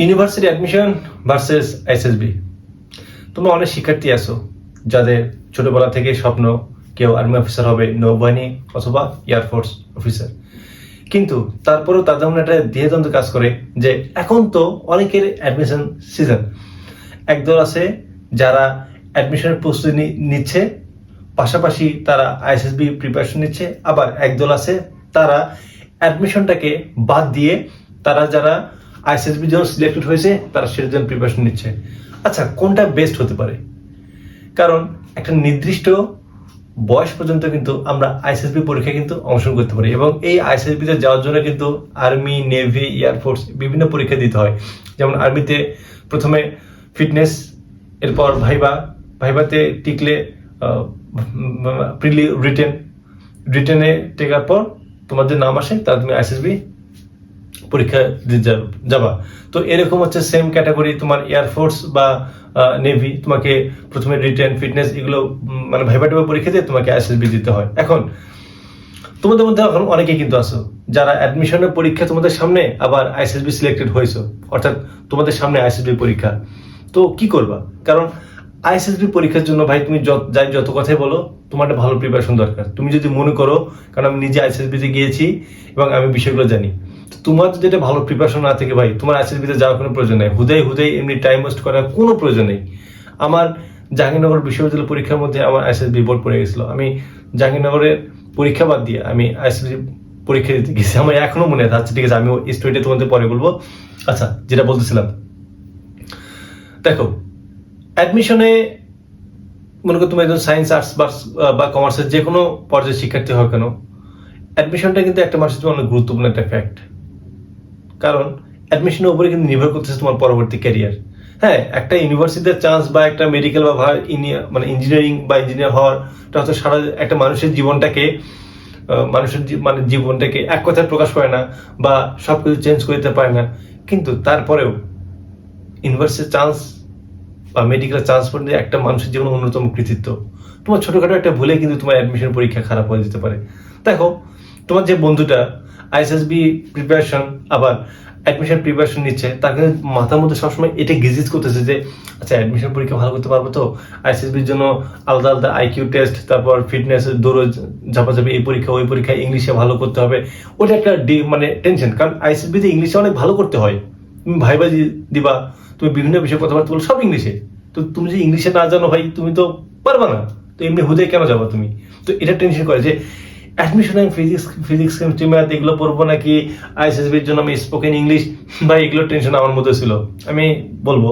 University admission versus SSB তোমরা অনেক শিক্ষার্থী আছো যাদের ছোটবেলা থেকে স্বপ্ন কেউ আর্মি অফিসার হবে, নৌবাহিনী অথবা এয়ারফোর্স অফিসার কিন্তু তারপরেও তাদের মনে একটা দেহতন্ত্র কাজ করে যে এখন তো অনেকের অ্যাডমিশন সিজন একদল আছে যারা অ্যাডমিশনের প্রস্তুতি নিচ্ছে, পাশাপাশি তারা আইএসএসবি প্রিপারেশন নিচ্ছে, আবার একদল আছে তারা অ্যাডমিশনটাকে বাদ দিয়ে তারা যারা আইএসএসবির জন্য সিলেক্টেড হয়েছে, তারা সেটার জন্য প্রিপারেশন নিচ্ছে। আচ্ছা কোনটা বেস্ট হতে পারে? কারণ একটা নির্দিষ্ট বয়স পর্যন্ত কিন্তু আমরা আইসিএসবি পরীক্ষায় কিন্তু অংশগ্রহণ করতে পারি এবং এই আইএসএসবিতে যাওয়ার জন্য কিন্তু আর্মি নেভি এয়ারফোর্স বিভিন্ন পরীক্ষা দিতে হয়। যেমন আর্মিতে প্রথমে ফিটনেস এরপর ভাইবা ভাইবাতে টিকলে প্রিলি রিটেন রিটেনে টেকার পর তোমার যে নাম আসে তার তুমি আইএসএসবি পরীক্ষা যাবা তো এরকম হচ্ছে সেম ক্যাটাগরি তোমার এয়ারফোর্স বা নেভি তোমাকে প্রথমে রিটেন ফিটনেস এগুলো মানে ভাইবা পরীক্ষা দিয়ে তোমাকে আইএসএসবি দিতে হয়। এখন, তোমাদের মধ্যে এখন অনেকে কিন্তু আছো, যারা অ্যাডমিশনের পরীক্ষা তোমাদের সামনে আবার আইএসএসবি সিলেক্টেড হয়েছো, অর্থাৎ তোমাদের সামনে আইএসএসবি পরীক্ষা। তো কি করবা? কারণ আইএসএসবি পরীক্ষার জন্য ভাই তুমি যাই যত কথাই বলো, তোমার একটা ভালো প্রিপারেশন দরকার। তুমি যদি মনে করো, কারণ আমি নিজে আইএসএসবি তে গিয়েছি এবং আমি বিষয়গুলো জানি তোমার যদি একটা ভালো প্রিপারেশন না থাকে ভাই, তোমার আইএসএসবি তে যাওয়ার কোনো প্রয়োজন নেই। হুদাই হুদাই এমনি টাইম ওয়েস্ট করার কোনো প্রয়োজন নেই। আমার জাহাঙ্গীরনগর বিশ্ববিদ্যালয় পরীক্ষার মধ্যে আমার আইএসএসবি বোর্ড পড়ে গেছিল। আমি জাহাঙ্গীরনগরের পরীক্ষা বাদ দিয়ে আমি আইএসএসবি পরীক্ষা দিতে গেছি। আমার এখনও মনে আছে। আচ্ছা ঠিক আছে, আমি ওই স্টোরিটা তোমাদের পরে বলব। আচ্ছা যেটা বলতেছিলাম। দেখো অ্যাডমিশনে মনে করো তুমি একজন সায়েন্স আর্টস বা কমার্সের যে কোনো পর্যায়ের শিক্ষার্থী হোক কেন অ্যাডমিশনটা কিন্তু একটা মানুষের জন্য অনেক গুরুত্বপূর্ণ একটা ফ্যাক্ট কারণ অ্যাডমিশনের উপরে কিন্তু নির্ভর করতেছে তোমার পরবর্তী ক্যারিয়ার হ্যাঁ একটা ইউনিভার্সিটিতে চান্স বা একটা মেডিকেল বা মানে ইঞ্জিনিয়ারিং বা ইঞ্জিনিয়ার হওয়ারটা হয়তো সারা একটা মানুষের জীবনটাকে মানুষের মানে জীবনটাকে এক কথায় প্রকাশ করে না বা সব কিছু চেঞ্জ করে দিতে পারে না। কিন্তু তারপরেও ইউনিভার্সিটির চান্স বা মেডিকেল চান্স পড়লে একটা মানুষের জীবনে অন্যতম কৃতিত্ব। তোমার ছোটোখাটো একটা ভুলে কিন্তু তোমার অ্যাডমিশন পরীক্ষা খারাপ হয়ে যেতে পারে। দেখো, তোমার যে বন্ধুটা আইএসএসবি প্রিপারেশন আবার অ্যাডমিশন প্রিপারেশন নিচ্ছে, তার মাথার মধ্যে সবসময় এটা গিজিজ করতেছে যে আচ্ছা অ্যাডমিশন পরীক্ষা ভালো করতে পারব তো? আইএসএসবির জন্য আলাদা আলাদা আইকিউ টেস্ট তারপর ফিটনেস দৌড়, ঝাপাঝাপি, এই পরীক্ষা, ওই পরীক্ষা ইংলিশে ভালো করতে হবে। ওটা একটা মানে টেনশন কারণ আইএসএসবিতে ইংলিশে অনেক ভালো করতে হয়। তুমি ভাইবা দি- দিবা, তুমি বিভিন্ন বিষয়ে কথাবার্তা বলো, সব ইংলিশে তো তুমি যে ইংলিশে না জানো ভাই, তুমি তো পারবা না। তো এমনি হুদে কেন যাবা তুমি? তো এটা টেনশন করে যে অ্যাডমিশন আমি ফিজিক্স ফিজিক্স কেমিস্ট্রি ম্যাথ এগুলো পড়ব নাকি আইএসএসবির জন্য আমি স্পোকেন ইংলিশ বা এগুলো টেনশন আমার মধ্যে ছিল। আমি বলব।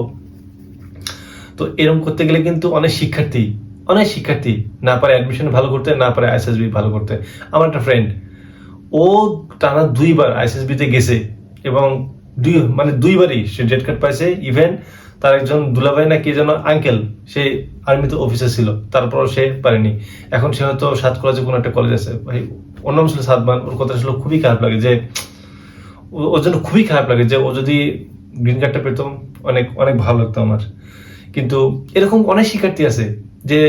তো এরকম করতে গেলে কিন্তু অনেক শিক্ষার্থী অনেক শিক্ষার্থী না পারে অ্যাডমিশন ভালো করতে, না পারে আইএসএসবি ভালো করতে। আমার একটা ফ্রেন্ড ও টানা দুইবার আইএসএসবি তে গেছে এবং দুই মানে দুইবারই সে ডেট কার্ড পাইছে ইভেন তার একজন দুলাভাই না কে যেন আঙ্কেল সে আর্মিতে অফিসার ছিল তারপর সে পারেনি। এখন সে হয়তো সাত কলেজে কোনো একটা কলেজ আছে। ভাই, ওর নাম ছিল সাতবান ওর কথা ছিল খুবই খারাপ লাগে যে ওর জন্য খুবই খারাপ লাগে যে ও যদি গ্রিন কার্ডটা পেতাম অনেক অনেক ভালো লাগতো আমার। কিন্তু এরকম অনেক শিক্ষার্থী আছে যে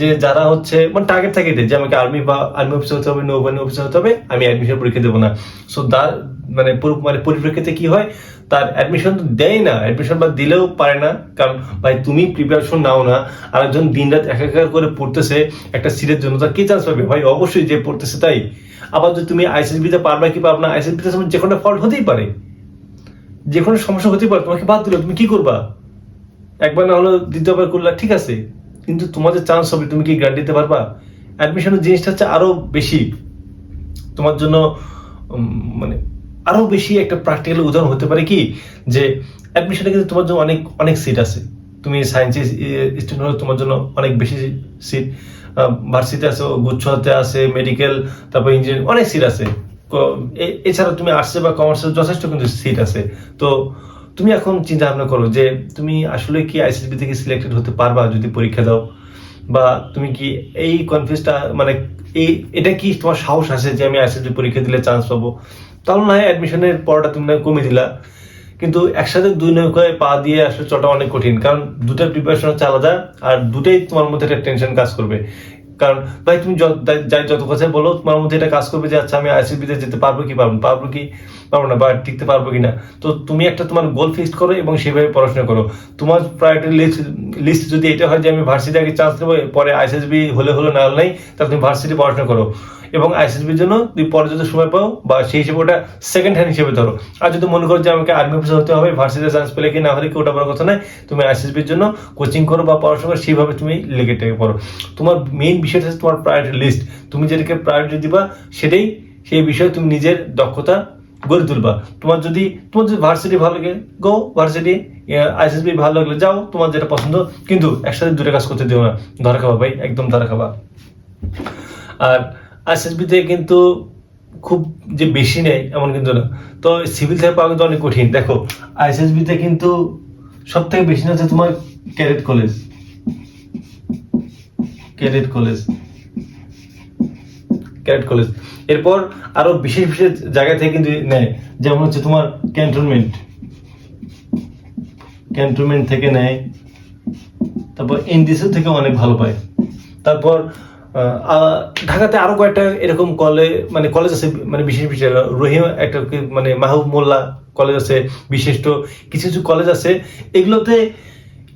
যে যারা হচ্ছে মানে টার্গেট থাকে যে আমাকে আর্মি বা আর্মি অফিসার হতে হবে, নৌবাহিনী অফিসার হতে হবে, আমি অ্যাডমিশন পরীক্ষা দেবো না। সো মানে পুরো- মানে পরিপ্রেক্ষিতে কি হয়, তার অ্যাডমিশন তো দেয় না। অ্যাডমিশন বা দিলেও পারে না, কারণ ভাই তুমি প্রিপারেশন নাও না। আর একজন দিন রাত এক একা করে পড়তেছে একটা সিটের জন্য, তার কি চান্স পাবে ভাই, অবশ্যই যে পড়তেছে তাই। আবার যদি তুমি আইসিএসবি তে পারবা কি পারবে না আইসিএসবি তে যে কোনো ফল্ট হতেই পারে। যে কোনো সমস্যা হতেই পারে, তোমাকে বাদ দিল, তুমি কি করবা? একবার না হলো দ্বিতীয়বার করলা, ঠিক আছে। কিন্তু তোমাদের চান্স হবে, তুমি কি গ্যারান্টি দিতে পারবা? অ্যাডমিশনের জিনিসটা হচ্ছে আরও বেশি। তোমার জন্য মানে আরও বেশি একটা প্র্যাকটিক্যাল উদাহরণ হতে পারে কি? যে অ্যাডমিশনে কিন্তু তোমার জন্য অনেক অনেক সিট আছে। তুমি সায়েন্সের স্টুডেন্ট হলে তোমার জন্য অনেক বেশি সিট ভার্সিটি আছে, গুচ্ছতে আছে মেডিকেল তারপর ইঞ্জিনিয়ারিং অনেক সিট আছে। এছাড়া তুমি আর্টসে বা কমার্সে যথেষ্ট কিন্তু সিট আছে। তো তুমি এখন চিন্তা ভাবনা করো যে তুমি আসলে কি আইসিসবি থেকে সিলেক্টেড হতে পারবা যদি পরীক্ষা দাও? বা তুমি কি এই কনফিউজটা মানে এই, এটা কি তোমার সাহস আছে যে আমি আইসিসবি পরীক্ষা দিলে চান্স পাবো? তাহলে না অ্যাডমিশনের পড়াটা তুমি কমে দিলা। কিন্তু একসাথে দুই নৌকায় পা দিয়ে আসলে চটা অনেক কঠিন। কারণ দুটার প্রিপারেশন হচ্ছে আলাদা আর দুটাই তোমার মধ্যে একটা টেনশন কাজ করবে। কারণ ভাই, তুমি যাই যত কথা বলো, তোমার মধ্যে এটা কাজ করবে যে আচ্ছা আমি আইসিবি তে যেতে পারব কি পারব পারব কি পারব না বা টিকতে পারব কি না তো তুমি একটা তোমার গোল ফিক্সড করো এবং সেভাবে পড়াশোনা করো। তোমার প্রায়োরিটি লিস্ট লিস্ট যদি এটা হয় যে, আমি ভার্সিটি আগে চান্স নেব পরে আইসিএসবি হলে হলো না হলে নাই, তাহলে তুমি ভার্সিটি পড়াশোনা করো। এবং আইসিএসবির জন্য তুমি পরে যদি সময় পাও, বা সেই হিসেবে ওটা সেকেন্ড হ্যান্ড হিসেবে ধরো। আর যদি মনে করো যে আমাকে আর্মি অফিসার হতে হবে ভার্সিটি চান্স পেলে কি না হলে কি ওটা বড় কথা নয়, তুমি আইসিএসবির জন্য কোচিং করো বা পড়াশোনা করো, সেইভাবে তুমি লেগে টেগে পড়ো। তোমার মেইন বিষয়টা হচ্ছে তোমার প্রায়োরিটি লিস্ট তুমি যেটাকে প্রায়োরিটি দিবা, সেটাই সেই বিষয়ে তুমি নিজের দক্ষতা গড়ে তুলবা। তোমার যদি তোমার যদি ভার্সিটি ভালো লাগে গো ভার্সিটি আইসিএসবি ভালো লাগলে যাও, তোমার যেটা পছন্দ, কিন্তু একসাথে দুটো কাজ করতে দিও না। ধরা খাবা ভাই, একদম ধরা খাবা। আর আইসিএসবি তে কিন্তু খুব যে বেশি নেই এমন কিন্তু না। তো সিভিল থেকে পাওয়া কিন্তু অনেক কঠিন। দেখো আইসিএসবি তে কিন্তু সব থেকে বেশি হচ্ছে তোমার cadet college. Cadet college. Cadet college. এরপর আরও বিশেষ বিশেষ জায়গা থেকে কিন্তু নেয়। যেমন হচ্ছে তোমার ক্যান্টনমেন্ট। ক্যান্টনমেন্ট থেকে নেয়। তারপর এনডিসি থেকে অনেক ভালো পায়। তারপর ঢাকাতে আরও কয়েকটা এরকম কলেজ মানে কলেজ আছে মানে বিশেষ বিশেষ রহিম একটা মানে মাহবুব মোল্লা কলেজ আছে, বিশিষ্ট কিছু কিছু কলেজ আছে। এগুলোতে,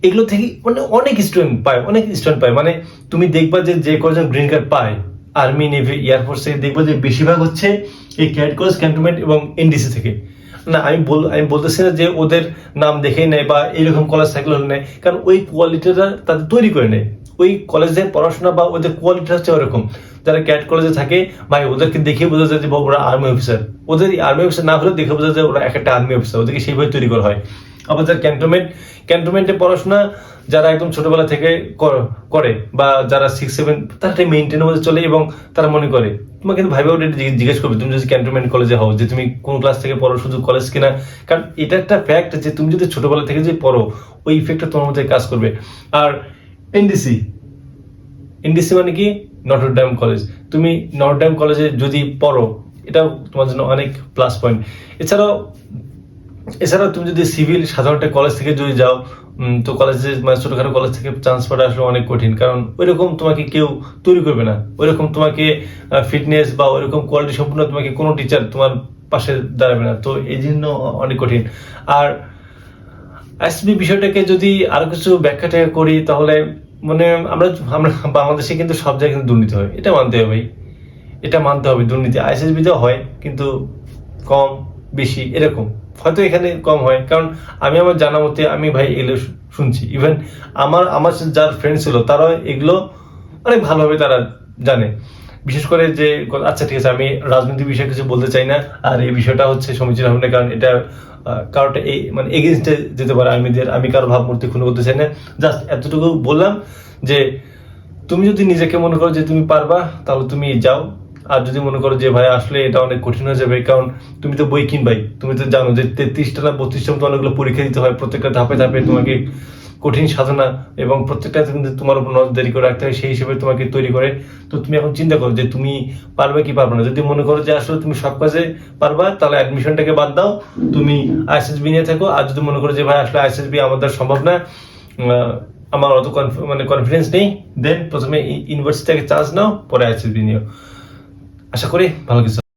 এগুলো থেকে মানে অনেক স্টুডেন্ট পায়, অনেক স্টুডেন্ট পায়। মানে তুমি দেখবা যে যে কজন গ্রিন কার্ড পায় আর্মি নেভি এয়ারফোর্সে দেখবা যে বেশিরভাগ হচ্ছে এই ক্যাড কলেজ ক্যান্টনমেন্ট এবং এনডিসি থেকে। না, আমি বল, আমি বলতেছি না যে ওদের নাম দেখে নেয় বা এইরকম কলেজ থাকলে নেয়। কারণ ওই কোয়ালিটিটা তাদের তৈরি করে নেয়। ওই কলেজে পড়াশোনা বা ওদের কোয়ালিটি হচ্ছে ওরকম। যারা ক্যাট কলেজে থাকে, ভাই, ওদেরকে দেখে বোঝা যায় যে ওরা আর্মি অফিসার ওদের আর্মি অফিসার না হলে দেখে বোঝা যায় ওরা এক একটা আর্মি অফিসার ওদেরকে সেইভাবে তৈরি করা হয়। আবার যারা ক্যান্টনমেন্ট ক্যান্টনমেন্টে পড়াশোনা, যারা একদম ছোটবেলা থেকে করে বা যারা সিক্স সেভেন তারা এটা মেনটেনের মধ্যে চলে এবং তারা মনে করে। তোমাকে কিন্তু ভাইবা ওটা জিজ্ঞেস- করবে, তুমি যদি ক্যান্টনমেন্ট কলেজে হও, যে তুমি কোন ক্লাস থেকে পড়ো শুধু কলেজ কিনা। কারণ এটা একটা ফ্যাক্ট যে তুমি যদি ছোটবেলা থেকে যদি পড়ো, ওই ইফেক্টটা তোমার মধ্যে কাজ করবে। আর এনডিসি এনডিসি মানে কি? নটরডাম কলেজ তুমি নটরডাম কলেজে যদি পড়ো, এটাও তোমার জন্য অনেক প্লাস পয়েন্ট এছাড়াও এছাড়াও তুমি যদি সিভিল সাধারণ একটা কলেজ থেকে যদি যাও তো কলেজে মানে ছোটখাটো কলেজ থেকে পাওয়া আসলে অনেক কঠিন। কারণ ওইরকম তোমাকে কেউ তৈরি করবে না। ওইরকম তোমাকে ফিটনেস বা ওইরকম কোয়ালিটি সম্পূর্ণ তোমাকে কোনো টিচার তোমার পাশে দাঁড়াবে না। তো এই জন্য অনেক কঠিন। আর এসবি বিষয়টাকে যদি আরও কিছু ব্যাখ্যা ট্যাখ্যা করি, তাহলে মানে আমরা আমরা বাংলাদেশে কিন্তু সব জায়গায় কিন্তু দুর্নীতি হয়। এটা মানতে হবে। এটা মানতে হবে। দুর্নীতি আইএসএসবি তেও হয়, কিন্তু কম, বেশি, এরকম। হয়তো এখানে কম হয়। কারণ আমি আমার জানা মতে আমি ভাই এগুলো শুনছি। ইভেন আমার আমার যার ফ্রেন্ড ছিল তারা এগুলো অনেক ভালোভাবে তারা জানে। বিশেষ করে যে আচ্ছা ঠিক আছে, আমি রাজনৈতিক বিষয়ে কিছু বলতে চাই না। আর এই বিষয়টা হচ্ছে সমীচীন হবে না কারণ এটা কারোটা এই মানে এগেনস্টে যেতে পারে। আর্মিদের আমি কারও ভাবমূর্তি খুন করতে চাই না। জাস্ট এতটুকু বললাম যে, তুমি যদি নিজেকে মনে করো যে তুমি পারবা, তাহলে তুমি যাও। আর যদি মনে করো যে ভাই আসলে এটা অনেক কঠিন হয়ে যাবে, কারণ তুমি তো বই কিনবাই, তুমি তো জানো যে তেত্রিশটা না বত্রিশটা মতো অনেকগুলো পরীক্ষা দিতে হয়, প্রত্যেকটা ধাপে ধাপে তোমাকে কঠিন সাধনা এবং প্রত্যেকটা কিন্তু তোমার উপর নজরদারি করে রাখতে হয়, সেই হিসেবে তোমাকে তৈরি করে। তো তুমি এখন চিন্তা করো যে তুমি পারবে কি পারবে না। যদি মনে করো যে আসলে তুমি সব কাজে পারবা, তাহলে অ্যাডমিশনটাকে বাদ দাও, তুমি আইএসএসবি নিয়ে থাকো। আর যদি মনে করো যে ভাই আসলে আইএসএসবি আমাদের সম্ভব না আমার অত মানে কনফিডেন্স নেই দেন প্রথমে ইউনিভার্সিটি থেকে চান্স নাও, পরে আইএসএসবি নিও। আশা করি ভালো কিছু